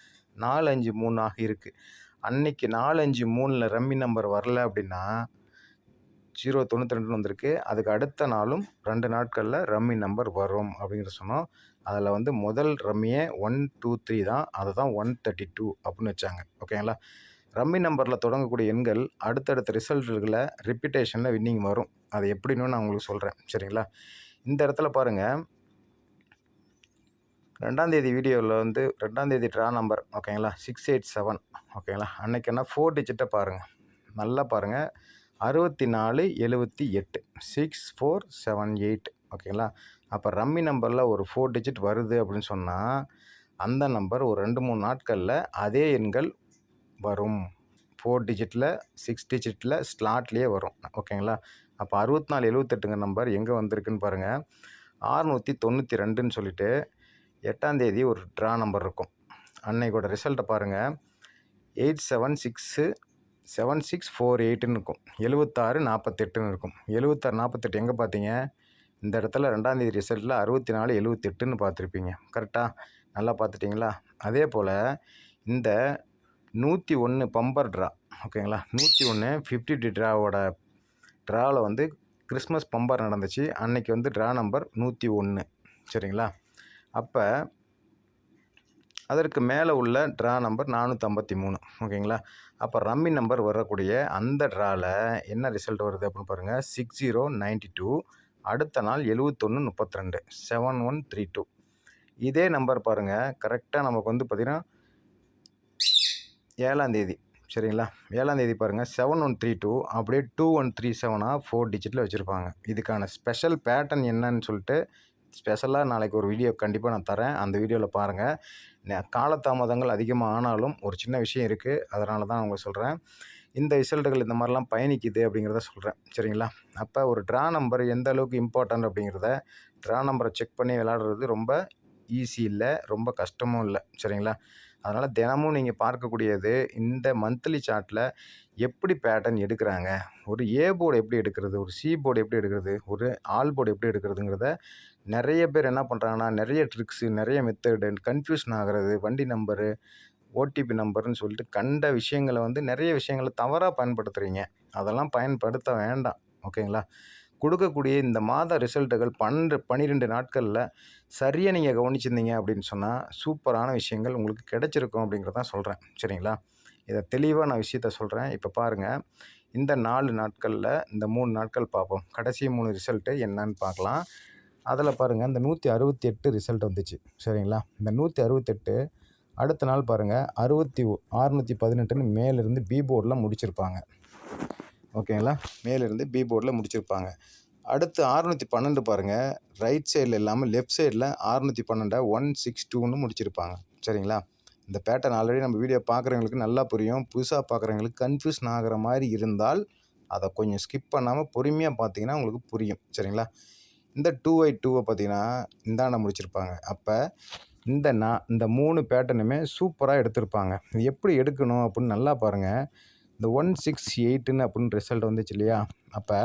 நாலு அஞ்சு மூணாக இருக்குது அன்னைக்கு நாலு அஞ்சு மூணில் ரம்மி நம்பர் வரல அப்படின்னா ஜீரோ தொண்ணூற்றி ரெண்டுன்னு வந்திருக்கு. அதுக்கு அடுத்த நாளும் ரெண்டு நாட்களில் ரம்மி நம்பர் வரும் அப்படிங்கிற சொன்னோம். அதில் வந்து முதல் ரம்மியே ஒன் டூ த்ரீ தான். அதை தான் ஒன் தேர்ட்டி டூ அப்படின்னு வச்சாங்க. ஓகேங்களா? ரம்மி நம்பரில் தொடங்கக்கூடிய எண்கள் அடுத்தடுத்த ரிசல்ட்டுகளை ரிப்பீட்டேஷனில் வின்னிங் வரும். அது எப்படின்னு நான் உங்களுக்கு சொல்கிறேன் சரிங்களா? இந்த இடத்துல பாருங்கள் ரெண்டாந்தேதி வீடியோவில் வந்து ரெண்டாந்தேதி ட்ரா நம்பர் ஓகேங்களா? சிக்ஸ் எயிட் செவன் ஓகேங்களா? அன்னைக்கு என்ன? ஃபோர் டிஜிட்டை பாருங்கள் நல்லா பாருங்கள் அறுபத்தி நாலு எழுபத்தி எட்டு சிக்ஸ் ஃபோர் செவன் எயிட் ஓகேங்களா? அப்போ ரம்மி நம்பரில் ஒரு ஃபோர் டிஜிட் வருது அப்படின்னு சொன்னால் அந்த நம்பர் ஒரு ரெண்டு மூணு நாட்களில் அதே எண்கள் வரும். ஃபோர் டிஜிட்டில் சிக்ஸ் டிஜிட்டில் ஸ்லாட்லேயே வரும். ஓகேங்களா? அப்போ அறுபத்தி நாலு எழுபத்தெட்டுங்க நம்பர் எங்கே வந்திருக்குன்னு பாருங்கள் ஆறுநூற்றி தொண்ணூற்றி ரெண்டுன்னு சொல்லிட்டு எட்டாந்தேதி ஒரு ட்ரா நம்பர் இருக்கும். அன்னைக்கோட ரிசல்ட்டை பாருங்கள் eight seven six seven six four எயிட்டுன்னு இருக்கும். எழுபத்தாறு நாற்பத்தெட்டுன்னு இருக்கும். எழுபத்தாறு நாற்பத்தெட்டு எங்கே பார்த்தீங்க இந்த இடத்துல ரெண்டாம் தேதி ரிசல்ட்டில் அறுபத்தி நாலு எழுபத்தெட்டுன்னு பார்த்துருப்பீங்க. கரெக்டாக நல்லா பார்த்துட்டிங்களா? அதே போல் இந்த நூற்றி ஒன்று பம்பர் ட்ரா ஓகேங்களா? நூற்றி ஒன்று ஃபிஃப்டி டி ட்ராவோட ட்ராவில் வந்து கிறிஸ்மஸ் பம்பர் நடந்துச்சு. அன்னைக்கு வந்து ட்ரா நம்பர் நூற்றி ஒன்று சரிங்களா? அப்போ அதற்கு மேலே உள்ள ட்ரா நம்பர் நானூற்றம்பத்தி மூணு ஓகேங்களா? அப்போ ரம்மி நம்பர் வரக்கூடிய அந்த ட்ராவில் என்ன ரிசல்ட் வருது அப்படின்னு பாருங்கள் சிக்ஸ் ஜீரோ நைன்ட்டி டூ அடுத்த நாள் எழுவத்தொன்று முப்பத்தி ரெண்டு செவன் ஒன் த்ரீ டூ இதே நம்பர் பாருங்கள் கரெக்டாக நமக்கு வந்து பார்த்திங்கன்னா ஏழாந்தேதி சரிங்களா? ஏழாந்தேதி பாருங்கள் செவன் ஒன் த்ரீ டூ அப்படியே டூ ஒன் த்ரீ செவனாக ஃபோர் டிஜிட்டில் வச்சுருப்பாங்க. இதுக்கான ஸ்பெஷல் பேட்டர்ன் என்னன்னு சொல்லிட்டு ஸ்பெஷலாக நாளைக்கு ஒரு வீடியோ கண்டிப்பாக நான் தரேன். அந்த வீடியோவில் பாருங்கள் காலதாமதங்கள் அதிகமாக ஆனாலும் ஒரு சின்ன விஷயம் இருக்குது அதனால தான் உங்களுக்கு சொல்கிறேன் இந்த ரிசல்ட்டுகள் இந்த மாதிரிலாம் பயணிக்குது அப்படிங்கிறத சொல்கிறேன் சரிங்களா? அப்போ ஒரு ட்ரா நம்பர் எந்த அளவுக்கு இம்பார்ட்டன்ட் அப்படிங்கிறத ட்ரா நம்பரை செக் பண்ணி விளாடுறது ரொம்ப ஈஸி இல்லை ரொம்ப கஷ்டமும் இல்லை. சரிங்களா? அதனால் தினமும் நீங்கள் பார்க்கக்கூடியது இந்த மந்த்லி சார்ட்டில் எப்படி பேட்டர்ன் எடுக்கிறாங்க? ஒரு ஏ போர்டு எப்படி எடுக்கிறது? ஒரு சி போர்டு எப்படி எடுக்கிறது? ஒரு ஆல் போர்டு எப்படி எடுக்கிறதுங்கிறத நிறைய பேர் என்ன பண்ணுறாங்கன்னா நிறைய ட்ரிக்ஸு நிறைய மெத்தடு கன்ஃபியூஷன் ஆகிறது வண்டி நம்பரு ஓடிபி நம்பர்னு சொல்லிட்டு கண்ட விஷயங்களை வந்து நிறைய விஷயங்களை தவறாக பயன்படுத்துகிறீங்க அதெல்லாம் பயன்படுத்த வேண்டாம். ஓகேங்களா? கொடுக்கக்கூடிய இந்த மாத ரிசல்ட்டுகள் பன்னெண்டு பன்னிரெண்டு நாட்களில் சரியாக நீங்கள் கவனிச்சிருந்தீங்க அப்படின்னு சொன்னால் சூப்பரான விஷயங்கள் உங்களுக்கு கிடைச்சிருக்கும் அப்படிங்கிறதான் சொல்கிறேன் சரிங்களா? இதை தெளிவாக நான் விஷயத்த சொல்கிறேன் இப்போ பாருங்கள் இந்த நாலு நாட்களில் இந்த மூணு நாட்கள் பார்ப்போம். கடைசி மூணு ரிசல்ட்டு என்னன்னு பார்க்கலாம். அதில் பாருங்கள் இந்த நூற்றி அறுபத்தி எட்டு ரிசல்ட் வந்துச்சு. சரிங்களா? இந்த நூற்றி அறுபத்தெட்டு அடுத்த நாள் பாருங்கள் அறுபத்தி அறுநூற்றி பதினெட்டுன்னு மேலிருந்து பி போர்டில் முடிச்சிருப்பாங்க. ஓகேங்களா? மேலிருந்து பி போர்டில் முடிச்சிருப்பாங்க. அடுத்து அறுநூற்றி பன்னெண்டு பாருங்கள் ரைட் சைடில் இல்லாமல் லெஃப்ட் சைடில் அறுநூற்றி பன்னெண்டை ஒன் சிக்ஸ் டூன்னு முடிச்சிருப்பாங்க. சரிங்களா? இந்த பேட்டர்ன் ஆல்ரெடி நம்ம வீடியோ பார்க்குறவங்களுக்கு நல்லா புரியும். புதுசாக பார்க்குறவங்களுக்கு கன்ஃபியூஷன் ஆகிற மாதிரி இருந்தால் அதை கொஞ்சம் ஸ்கிப் பண்ணாமல் பொறுமையாக பார்த்தீங்கன்னா உங்களுக்கு புரியும். சரிங்களா? இந்த டூ ஐ டூவை பார்த்தீங்கன்னா இந்தாண்ட முடிச்சிருப்பாங்க. அப்போ இந்த நான் இந்த மூணு பேட்டர்னுமே சூப்பராக எடுத்திருப்பாங்க. எப்படி எடுக்கணும் அப்படின்னு நல்லா பாருங்கள் இந்த ஒன் சிக்ஸ் எயிட்டுன்னு அப்படின்னு ரிசல்ட் வந்துச்சு இல்லையா? அப்போ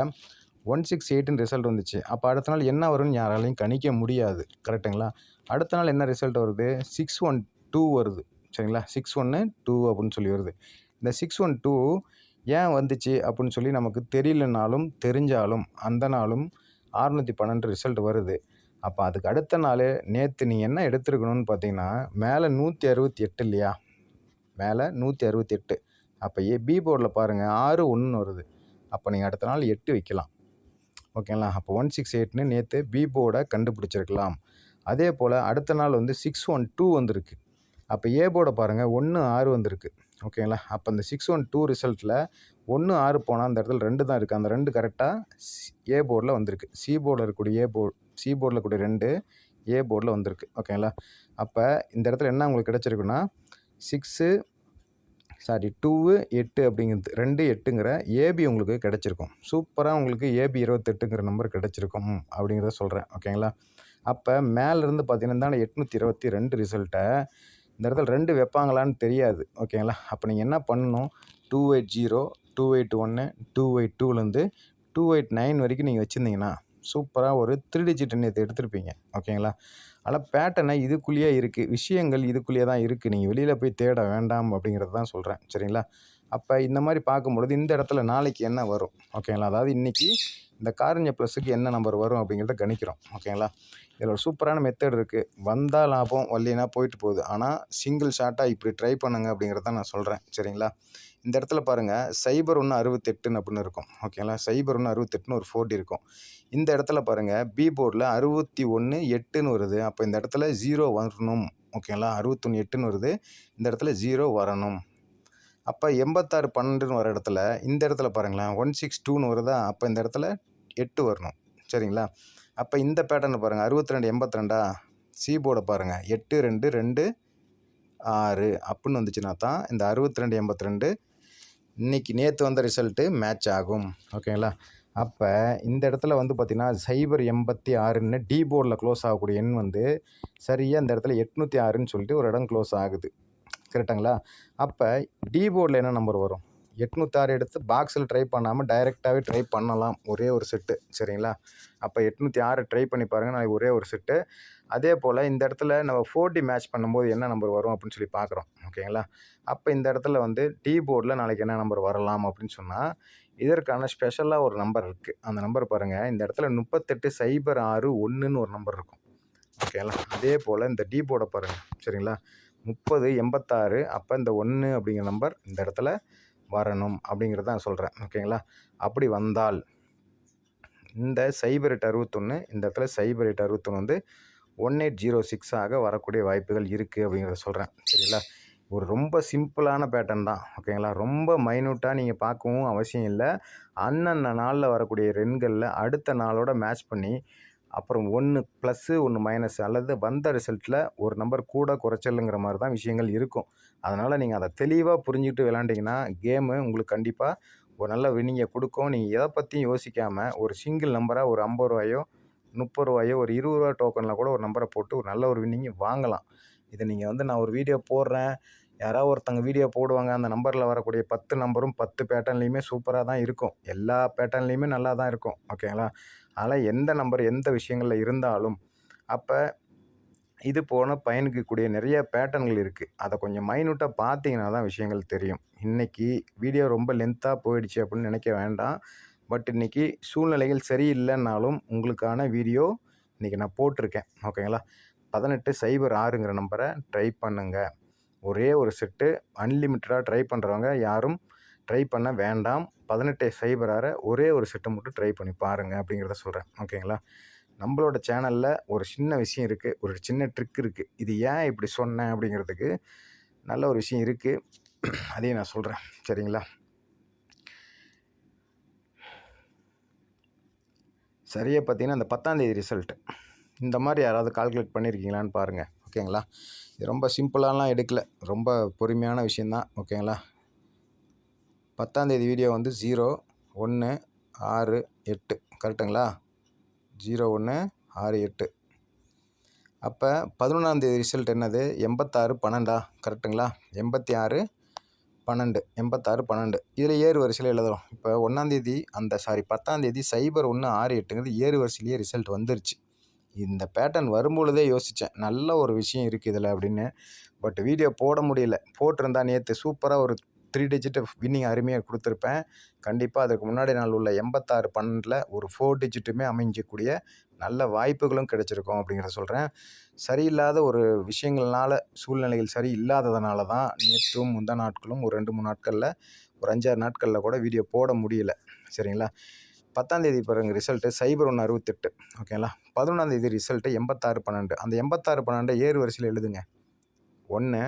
ஒன் சிக்ஸ் எயிட்டுன்னு ரிசல்ட் வந்துச்சு. அப்போ அடுத்த நாள் என்ன வரும்னு யாராலையும் கணிக்க முடியாது. கரெக்டுங்களா அடுத்த நாள் என்ன ரிசல்ட் வருது? சிக்ஸ் ஒன் டூ வருது. சரிங்களா? சிக்ஸ் ஒன்று டூ அப்படின்னு சொல்லி வருது. இந்த சிக்ஸ் ஒன் டூ ஏன் வந்துச்சு அப்படின்னு சொல்லி நமக்கு தெரியலனாலும் தெரிஞ்சாலும் அந்த நாளும் ஆறுநூற்றி பன்னெண்டு ரிசல்ட் வருது. அப்போ அதுக்கு அடுத்த நாள் நேற்று நீங்கள் என்ன எடுத்துருக்கணும்னு பார்த்தீங்கன்னா மேலே நூற்றி அறுபத்தி எட்டு இல்லையா? மேலே நூற்றி அறுபத்தி எட்டு. அப்போ ஏ பி போர்டில் பாருங்கள் ஆறு ஒன்று வருது. அப்போ நீங்கள் அடுத்த நாள் எட்டு வைக்கலாம். ஓகேங்களா அப்போ ஒன் சிக்ஸ் எயிட்னு நேற்று பி போர்டை கண்டுபிடிச்சிருக்கலாம். அதே போல் அடுத்த நாள் வந்து சிக்ஸ் ஒன் டூ வந்திருக்கு. அப்போ ஏ போர்டை பாருங்கள் ஒன்று ஆறு வந்திருக்கு. ஓகேங்களா அப்போ இந்த சிக்ஸ் ஒன் டூ ரிசல்ட்டில் ஒன்று ஆறு போனால் அந்த இடத்துல ரெண்டு தான் இருக்குது அந்த ரெண்டு கரெக்டாக ஏ போர்டில் வந்திருக்கு. சி போர்டில் இருக்கக்கூடிய ஏ போர்டு சி போர்டில் கூட ரெண்டு ஏ போர்டில் வந்திருக்கு. ஓகேங்களா அப்போ இந்த இடத்துல என்ன உங்களுக்கு கிடச்சிருக்குன்னா சிக்ஸு சாரி டூவு எட்டு அப்படிங்கிறது ரெண்டு எட்டுங்கிற ஏபி உங்களுக்கு கிடச்சிருக்கும். சூப்பராக உங்களுக்கு ஏபி இருபத்தெட்டுங்கிற நம்பர் கிடச்சிருக்கும். அப்படிங்கிறத சொல்கிறேன் ஓகேங்களா அப்போ மேலேருந்து பார்த்தீங்கன்னா இந்த எட்நூற்றி இருபத்தி ரெண்டு ரிசல்ட்டை இந்த இடத்துல ரெண்டு வைப்பாங்களான்னு தெரியாது. ஓகேங்களா அப்போ நீங்கள் என்ன பண்ணணும்? Two eight zero two eight ஒன்று டூ எயிட் டூலேருந்து டூ எயிட் நைன் வரைக்கும் நீங்கள் வச்சுருந்தீங்கன்னா சூப்பராக ஒரு த்ரீ டிஜிட் நேற்று எடுத்திருப்பீங்க. ஓகேங்களா? ஆனால் பேட்டர்னை இதுக்குள்ளேயே இருக்குது விஷயங்கள் இதுக்குள்ளேயே தான் இருக்குது நீங்கள் வெளியில் போய் தேட வேண்டாம் அப்படிங்கிறது தான் சொல்கிறேன் சரிங்களா? அப்போ இந்த மாதிரி பார்க்கும்பொழுது இந்த இடத்துல நாளைக்கு என்ன வரும்? ஓகேங்களா? அதாவது இன்றைக்கி இந்த காரஞ்ச ப்ளஸுக்கு என்ன நம்பர் வரும் அப்படிங்கிறத கணிக்கிறோம். ஓகேங்களா? இதில் ஒரு சூப்பரான மெத்தட் இருக்குது வந்தால் லாபம் வரலினா போயிட்டு போகுது. ஆனால் சிங்கிள் ஷாட்டாக இப்படி ட்ரை பண்ணுங்க அப்படிங்கிறத நான் சொல்கிறேன் சரிங்களா? இந்த இடத்துல பாருங்கள் சைபர் ஒன்று அறுபத்தெட்டுன்னு அப்படின்னு இருக்கும். ஓகேங்களா சைபர் ஒன்று அறுபத்தெட்டுன்னு ஒரு ஃபோர்ட்டி இருக்கும். இந்த இடத்துல பாருங்கள் பி போர்டில் அறுபத்தி ஒன்று எட்டுன்னு வருது. அப்போ இந்த இடத்துல ஜீரோ வரணும். ஓகேங்களா அறுபத்தொன்று எட்டுன்னு வருது. இந்த இடத்துல ஜீரோ வரணும். அப்போ எண்பத்தாறு பன்னெண்டுன்னு வர இடத்துல இந்த இடத்துல பாருங்களேன். ஒன் சிக்ஸ் டூன்னு வருதா? அப்போ இந்த இடத்துல எட்டு வரணும். சரிங்களா? அப்போ இந்த பேட்டர்னை பாருங்கள் அறுபத்தி ரெண்டு எண்பத்தி ரெண்டா சி போர்டை பாருங்கள் எட்டு ரெண்டு ரெண்டு ஆறு அப்புடின்னு வந்துச்சுன்னா தான் இந்த அறுபத்தி ரெண்டு எண்பத்தி ரெண்டு இன்றைக்கி நேற்று வந்த ரிசல்ட்டு மேட்ச் ஆகும். ஓகேங்களா அப்போ இந்த இடத்துல வந்து பார்த்திங்கன்னா சைபர் எண்பத்தி ஆறுன்னு டி போர்டில் க்ளோஸ் ஆகக்கூடிய எண் வந்து சரியாக இந்த இடத்துல எட்நூற்றி ஆறுன்னு சொல்லிட்டு ஒரு இடம் க்ளோஸ் ஆகுது. கரெக்டுங்களா அப்போ டி போர்டில் என்ன நம்பர் வரும்? எட்நூத்தாறு எடுத்து பாக்ஸில் ட்ரை பண்ணாமல் டைரெக்டாகவே ட்ரை பண்ணலாம். ஒரே ஒரு செட்டு சரிங்களா? அப்போ எட்நூற்றி ஆறு ட்ரை பண்ணி பாருங்கள் நாளைக்கு ஒரே ஒரு செட்டு அதே போல் இந்த இடத்துல நம்ம ஃபோர்ட்டி மேட்ச் பண்ணும்போது என்ன நம்பர் வரும் அப்படின்னு சொல்லி பார்க்குறோம். ஓகேங்களா? அப்போ இந்த இடத்துல வந்து டீ போர்டில் நாளைக்கு என்ன நம்பர் வரலாம் அப்படின்னு சொன்னால் இதற்கான ஸ்பெஷலாக ஒரு நம்பர் இருக்குது அந்த நம்பர் பாருங்கள் இந்த இடத்துல முப்பத்தெட்டு சைபர் ஆறு ஒன்றுன்னு ஒரு நம்பர் இருக்கும். ஓகேங்களா? அதே போல் இந்த டீ போர்டை பாருங்கள் சரிங்களா? முப்பது எண்பத்தாறு அப்போ இந்த ஒன்று அப்படிங்கிற நம்பர் இந்த இடத்துல வரணும் அப்படிங்கிறத நான் சொல்கிறேன் ஓகேங்களா அப்படி வந்தால் இந்த சைபர் எட்டு அறுபத்தொன்று இந்த இடத்துல சைபர் எட்டு அறுபத்தொன்று வந்து ஒன் எயிட் ஜீரோ சிக்ஸாக வரக்கூடிய வாய்ப்புகள் இருக்குது அப்படிங்கிறத சொல்கிறேன் சரிங்களா? ஒரு ரொம்ப சிம்பிளான பேட்டர்ன் தான். ஓகேங்களா ரொம்ப மைனூட்டாக நீங்கள் பார்க்கவும் அவசியம் இல்லை. அன்னன்ன நாளில் வரக்கூடிய ரெண்களில் அடுத்த நாளோட மேட்ச் பண்ணி அப்புறம் ஒன்று ப்ளஸ்ஸு ஒன்று மைனஸ் அல்லது வந்த ரிசல்ட்டில் ஒரு நம்பர் கூட குறைச்சலுங்கிற மாதிரி தான் விஷயங்கள் இருக்கும். அதனால் நீங்கள் அதை தெளிவாக புரிஞ்சுக்கிட்டு விளாண்டிங்கன்னா கேமு உங்களுக்கு கண்டிப்பாக ஒரு நல்ல வின்னிங்கை கொடுக்கும். நீங்கள் எதை பற்றியும் யோசிக்காமல் ஒரு சிங்கிள் நம்பராக ஒரு ஐம்பது ரூபாயோ முப்பது ரூபாயோ ஒரு இருபது ரூபா டோக்கனில் கூட ஒரு நம்பரை போட்டு ஒரு நல்ல ஒரு வின்னிங்கை வாங்கலாம். இதை நீங்கள் வந்து நான் ஒரு வீடியோ போடுறேன். யாராவது ஒருத்தங்க வீடியோ போடுவாங்க. அந்த நம்பரில் வரக்கூடிய பத்து நம்பரும் பத்து பேட்டர்ன்லேயுமே சூப்பராக தான் இருக்கும். எல்லா பேட்டர்ன்லேயுமே நல்லா தான் இருக்கும். ஓகேங்களா அதனால் எந்த நம்பர் எந்த விஷயங்களில் இருந்தாலும் அப்போ இது போல் பயணிக்கக்கூடிய நிறைய பேட்டர்ன்கள் இருக்குது அதை கொஞ்சம் மைனூட்டாக பார்த்தீங்கன்னா தான் விஷயங்கள் தெரியும். இன்றைக்கி வீடியோ ரொம்ப லென்த்தாக போயிடுச்சு அப்படின்னு நினைக்க வேண்டாம். பட் இன்றைக்கி சூழ்நிலைகள் சரியில்லைன்னாலும் உங்களுக்கான வீடியோ இன்றைக்கி நான் போட்டிருக்கேன். ஓகேங்களா பதினெட்டு சைபர் ஆறுங்கிற நம்பரை ட்ரை பண்ணுங்கள் ஒரே ஒரு செட்டு அன்லிமிட்டடாக ட்ரை பண்ணுறவங்க யாரும் ட்ரை பண்ண வேண்டாம். பதினெட்டு சைபர் ஆறை ஒரே ஒரு செட்டு மட்டும் ட்ரை பண்ணி பாருங்கள் அப்படிங்கிறத சொல்கிறேன் ஓகேங்களா நம்மளோட சேனலில் ஒரு சின்ன விஷயம் இருக்குது ஒரு சின்ன ட்ரிக் இருக்குது இது ஏன் இப்படி சொன்னேன் அப்படிங்கிறதுக்கு நல்ல ஒரு விஷயம் இருக்குது அதையும் நான் சொல்கிறேன் சரிங்களா? சரியாக பார்த்தீங்கன்னா அந்த பத்தாந்தேதி ரிசல்ட்டு இந்த மாதிரி யாராவது கால்குலேட் பண்ணியிருக்கீங்களான்னு பாருங்கள் ஓகேங்களா? இது ரொம்ப சிம்பிளாலாம் எடுக்கல. ரொம்ப பொறுமையான விஷயந்தான் ஓகேங்களா? பத்தாந்தேதி வீடியோ வந்து ஜீரோ ஒன்று ஆறு எட்டு. கரெக்டுங்களா ஜீரோ ஒன்று ஆறு எட்டு. அப்போ பதினொன்றாந்தேதி ரிசல்ட் என்னது? எண்பத்தாறு பன்னெண்டா? கரெக்டுங்களா? எண்பத்தி ஆறு பன்னெண்டு. எண்பத்தாறு பன்னெண்டு. இதில் ஏறு வரிசையில் எழுதுகிறோம் இப்போ ஒன்றாந்தேதி அந்த சாரி பத்தாந்தேதி சைபர் ஒன்று ஆறு எட்டுங்கிறது ஏறு வரிசையிலேயே ரிசல்ட் வந்துருச்சு. இந்த பேட்டர்ன் வரும்பொழுதே யோசித்தேன் நல்ல ஒரு விஷயம் இருக்குது இதில் அப்படின்னு. பட் வீடியோ போட முடியல. போட்டிருந்தா நேற்று சூப்பராக ஒரு த்ரீ டிஜிட் வின்னிங் அருமையாக கொடுத்துருப்பேன். கண்டிப்பாக அதுக்கு முன்னாடி நாள் உள்ள எண்பத்தாறு பன்னெண்டில் ஒரு ஃபோர் டிஜிட்டுமே அமைஞ்சக்கூடிய நல்ல வாய்ப்புகளும் கிடைச்சிருக்கும் அப்படிங்கிறத சொல்கிறேன் சரியில்லாத ஒரு விஷயங்கள்னால சூழ்நிலைகள் சரி இல்லாததுனால தான் நேற்றும் முந்தா நாட்களும் ஒரு ரெண்டு மூணு நாட்களில் ஒரு அஞ்சாறு நாட்களில் கூட வீடியோ போட முடியல. சரிங்களா? பத்தாந்தேதி பாருங்க ரிசல்ட்டு சைபர் ஒன்று அறுபத்தெட்டு. ஓகேங்களா பதினொன்றாந்தேதி ரிசல்ட்டு எண்பத்தாறு பன்னெண்டு அந்த எண்பத்தாறு பன்னெண்டு ஏறு வரிசையில் எழுதுங்க. ஒன்று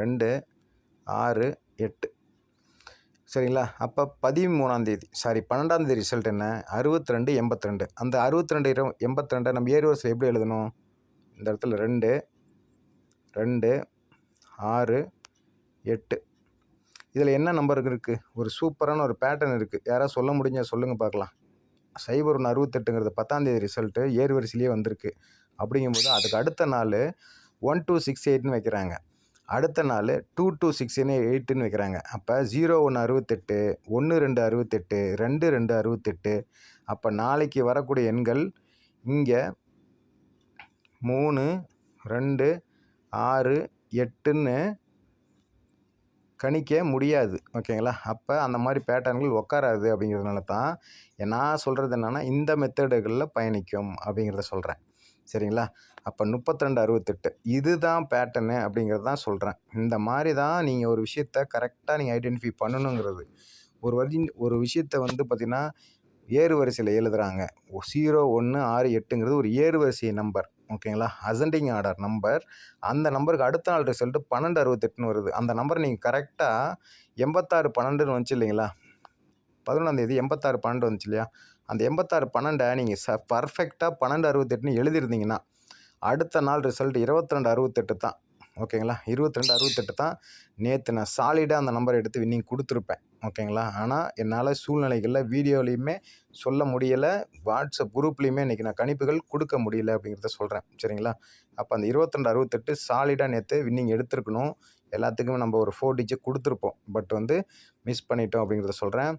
ரெண்டு ஆறு எட்டு. சரிங்களா? அப்போ பதிமூணாந்தேதி சாரி பன்னெண்டாந்தேதி ரிசல்ட் என்ன அறுபத்தி ரெண்டு எண்பத்தி ரெண்டு அந்த அறுபத்தி ரெண்டு இரு எண்பத்தி ரெண்டை நம்ம ஏறு வரிசையில் எப்படி எழுதணும்? இந்த இடத்துல ரெண்டு ரெண்டு ஆறு எட்டு. இதில் என்ன நம்பர் இருக்குது ஒரு சூப்பரான ஒரு பேட்டர்ன் இருக்குது யாராவது சொல்ல முடிஞ்சால் சொல்லுங்கள் பார்க்கலாம். சைபர் ஒன்று அறுபத்தெட்டுங்கிறது பத்தாந்தேதி ரிசல்ட்டு ஏறு வரிசையிலேயே வந்திருக்கு. அப்படிங்கும்போது அதுக்கு அடுத்த நாள் ஒன் டூ சிக்ஸ் எயிட்னு வைக்கிறாங்க. அடுத்த நாள் டூ டூ சிக்ஸ்னு எயிட்டுன்னு வைக்கிறாங்க. அப்போ ஜீரோ ஒன்று அறுபத்தெட்டு ஒன்று ரெண்டு அறுபத்தெட்டு ரெண்டு ரெண்டு அறுபத்தெட்டு. அப்போ நாளைக்கு வரக்கூடிய எண்கள் இங்கே மூணு ரெண்டு ஆறு எட்டுன்னு கணிக்க முடியாது. ஓகேங்களா? அப்போ அந்த மாதிரி பேட்டர்ன்கள் உட்காராது அப்படிங்கிறதுனால தான் நான் சொல்கிறது என்னென்னா இந்த மெத்தடுகளில் பயணிக்கும் அப்படிங்கிறத சொல்கிறேன் சரிங்களா? அப்போ முப்பத்தி ரெண்டு அறுபத்தெட்டு இதுதான் பேட்டர்னு அப்படிங்கிறது தான் சொல்கிறேன் இந்த மாதிரி தான் நீங்கள் ஒரு விஷயத்த கரெக்டாக நீங்கள் ஐடென்டிஃபை பண்ணணுங்கிறது. ஒரு வரி ஒரு விஷயத்த வந்து பார்த்திங்கன்னா ஏறு வரிசையில் எழுதுகிறாங்க ஜீரோ ஒன்று ஆறு எட்டுங்கிறது ஒரு ஏறு வரிசை நம்பர் ஓகேங்களா? அசண்டிங் ஆர்டர் நம்பர் அந்த நம்பருக்கு அடுத்த நாள் ரிசல்ட்டு பன்னெண்டு அறுபத்தெட்டுன்னு வருது. அந்த நம்பர் நீங்கள் கரெக்டாக எண்பத்தாறு பன்னெண்டுன்னு வந்துச்சு இல்லைங்களா? பதினொன்றாந்தேதி எண்பத்தாறு பன்னெண்டு வந்துச்சு இல்லையா? அந்த எண்பத்தாறு பன்னெண்டை நீங்கள் ச பர்ஃபெக்டாக பன்னெண்டு அறுபத்தெட்டுன்னு எழுதியிருந்தீங்கன்னா அடுத்த நாள் ரிசல்ட் இருபத்தி ரெண்டு அறுபத்தெட்டு தான். ஓகேங்களா? இருபத்தி ரெண்டு அறுபத்தெட்டு தான். நேற்று நான் சாலிடாக அந்த நம்பரை எடுத்து வின்னிங் கொடுத்துருப்பேன். ஓகேங்களா? ஆனால் என்னால் சூழ்நிலைகளில் வீடியோலையுமே சொல்ல முடியலை. வாட்ஸ்அப் குரூப்லேயுமே இன்றைக்கி நான் கணிப்புகள் கொடுக்க முடியல அப்படிங்கிறத சொல்கிறேன் சரிங்களா? அப்போ அந்த இருபத்திரெண்டு அறுபத்தெட்டு சாலிடாக நேற்று வின்னிங் எடுத்துருக்கணும். எல்லாத்துக்குமே நம்ம ஒரு ஃபோர் டிஜிட் கொடுத்துருப்போம். பட் வந்து மிஸ் பண்ணிட்டோம் அப்படிங்கிறத சொல்கிறேன்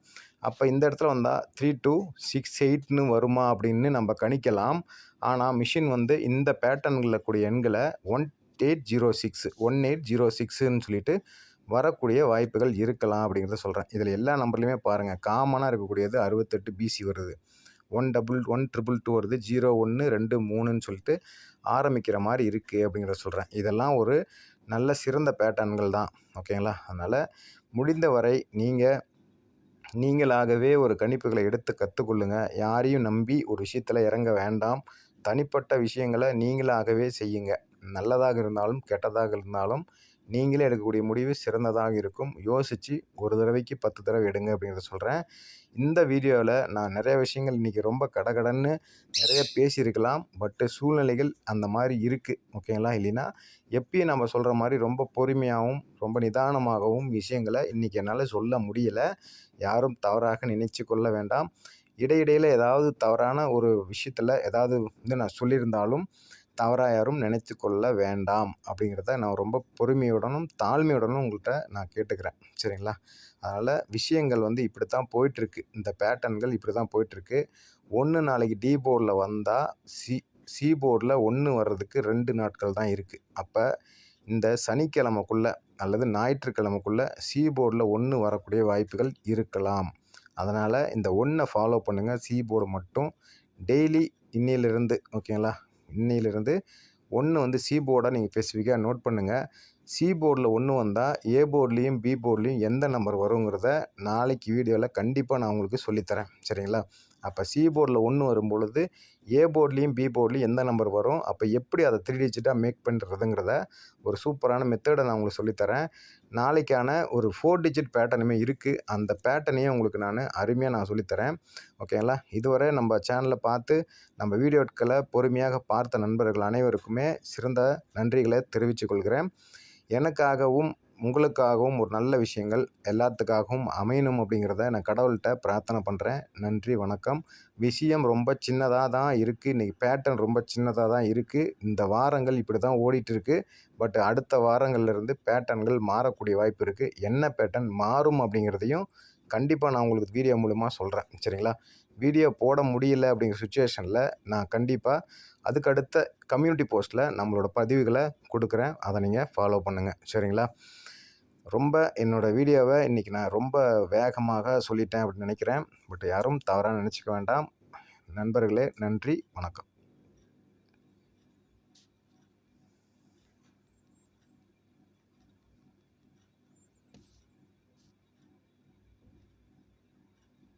அப்போ இந்த இடத்துல வந்தால் த்ரீ டூ சிக்ஸ் எயிட்னு வருமா அப்படின்னு நம்ம கணிக்கலாம். ஆனால் மிஷின் வந்து இந்த பேட்டர்னில் கூடிய எண்களை one eight zero six one eight zero சிக்ஸுன்னு சொல்லிட்டு வரக்கூடிய வாய்ப்புகள் இருக்கலாம் அப்படிங்கிறத சொல்கிறேன் இதில் எல்லா நம்பர்லையுமே பாருங்கள் காமனாக இருக்கக்கூடியது அறுபத்தெட்டு பிசி வருது. One double one triple two வருது. ஜீரோ ஒன்று ரெண்டு மூணுன்னு சொல்லிட்டு ஆரம்பிக்கிற மாதிரி இருக்குது அப்படிங்கிறத சொல்கிறேன் இதெல்லாம் ஒரு நல்ல சிறந்த பேட்டர்ன்கள் தான். ஓகேங்களா அதனால் முடிந்த வரை நீங்கள் நீங்களாகவே ஒரு கணிப்புகளை எடுத்து கற்றுக்கொள்ளுங்க யாரையும் நம்பி ஒரு விஷயத்தில் இறங்க வேண்டாம். தனிப்பட்ட விஷயங்களை நீங்களாகவே செய்யுங்க. நல்லதாக இருந்தாலும் கெட்டதாக இருந்தாலும் நீங்களே எடுக்கக்கூடிய முடிவு சிறந்ததாக இருக்கும். யோசித்து ஒரு தடவைக்கு பத்து தடவை எடுங்க அப்படிங்கிறத சொல்கிறேன் இந்த வீடியோவில் நான் நிறைய விஷயங்கள் இன்றைக்கி ரொம்ப கடகடன்னு நிறைய பேசியிருக்கலாம். பட்டு சூழ்நிலைகள் அந்த மாதிரி இருக்குது ஓகேங்களா? இல்லைன்னா எப்பயும் நம்ம சொல்கிற மாதிரி ரொம்ப பொறுமையாகவும் ரொம்ப நிதானமாகவும் விஷயங்களை இன்றைக்கி என்னால் சொல்ல முடியலை. யாரும் தவறாக நினைச்சு கொள்ள வேண்டாம். இடையிடையில் ஏதாவது தவறான ஒரு விஷயத்தில் ஏதாவது வந்து நான் சொல்லியிருந்தாலும் தவறாக யாரும் நினைத்து கொள்ள வேண்டாம் அப்படிங்கிறத நான் ரொம்ப பொறுமையுடனும் தாழ்மையுடனும் உங்கள்கிட்ட நான் கேட்டுக்கிறேன். சரிங்களா? அதனால் விஷயங்கள் வந்து இப்படி தான் போயிட்டுருக்கு. இந்த பேட்டர்ன்கள் இப்படி தான் போயிட்டுருக்கு. ஒன்று நாளைக்கு டி போர்டில் வந்தால் சி சி போர்டில் ஒன்று வர்றதுக்கு ரெண்டு நாட்கள் தான் இருக்குது அப்போ இந்த சனிக்கிழமைக்குள்ளே அல்லது ஞாயிற்றுக்கிழமைக்குள்ளே சி போர்டில் ஒன்று வரக்கூடிய வாய்ப்புகள் இருக்கலாம். அதனால் இந்த ஒன்றை ஃபாலோ பண்ணுங்கள் சி போர்டு மட்டும் டெய்லி இன்னிலிருந்து ஓகேங்களா? இன்னிலிருந்து ஒன்று வந்து சி போர்டை நீங்கள் ஸ்பெசிஃபிக்காக நோட் பண்ணுங்கள் சி போர்டில் ஒன்று வந்தால் ஏ போர்ட்லேயும் பி போர்ட்லேயும் எந்த நம்பர் வருங்கிறத நாளைக்கு வீடியோவில் கண்டிப்பாக நான் உங்களுக்கு சொல்லித்தரேன். சரிங்களா? அப்போ சி போர்டில் ஒன்று வரும்பொழுது ஏ போர்ட்லேயும் பி போர்ட்லேயும் எந்த நம்பர் வரும்? அப்போ எப்படி அதை த்ரீ டிஜிட்டாக மேக் பண்ணுறதுங்கிறத ஒரு சூப்பரான மெத்தடை நான் உங்களுக்கு சொல்லித்தரேன். நாளைக்கான ஒரு ஃபோர் டிஜிட் பேட்டர்னுமே இருக்குது அந்த பேட்டர்னையும் உங்களுக்கு நான் அருமையாக நான் சொல்லித்தரேன். ஓகேங்களா இதுவரை நம்ம சேனலை பார்த்து நம்ம வீடியோக்களை பொறுமையாக பார்த்த நண்பர்கள் அனைவருக்குமே சிறந்த நன்றிகளை தெரிவித்துக் கொள்கிறேன். எனக்காகவும் உங்களுக்காகவும் ஒரு நல்ல விஷயங்கள் எல்லாத்துக்காகவும் அமையணும் அப்படிங்கிறத நான் கடவுள்கிட்ட பிரார்த்தனை பண்ணுறேன் நன்றி வணக்கம். விஷயம் ரொம்ப சின்னதாக தான் இருக்குது இன்றைக்கி பேட்டர்ன் ரொம்ப சின்னதாக தான் இருக்குது இந்த வாரங்கள் இப்படி தான் ஓடிட்டுருக்கு. பட் அடுத்த வாரங்கள்லேருந்து பேட்டர்ன்கள் மாறக்கூடிய வாய்ப்பு இருக்குது என்ன பேட்டர்ன் மாறும் அப்படிங்கிறதையும் கண்டிப்பாக நான் உங்களுக்கு வீடியோ மூலமாக சொல்கிறேன் சரிங்களா? வீடியோ போட முடியல அப்படிங்கிற சுச்சுவேஷனில் நான் கண்டிப்பாக அதுக்கு அடுத்த கம்யூனிட்டி போஸ்ட்டில் நம்மளோட பதிவுகளை கொடுக்குறேன். அதை நீங்கள் ஃபாலோ பண்ணுங்கள் சரிங்களா? ரொம்ப என்னோடய வீடியோவை இன்றைக்கி நான் ரொம்ப வேகமாக சொல்லிட்டேன் அப்படின்னு நினைக்கிறேன். பட் யாரும் தவறாக நினச்சிக்க வேண்டாம். நண்பர்களே நன்றி வணக்கம்.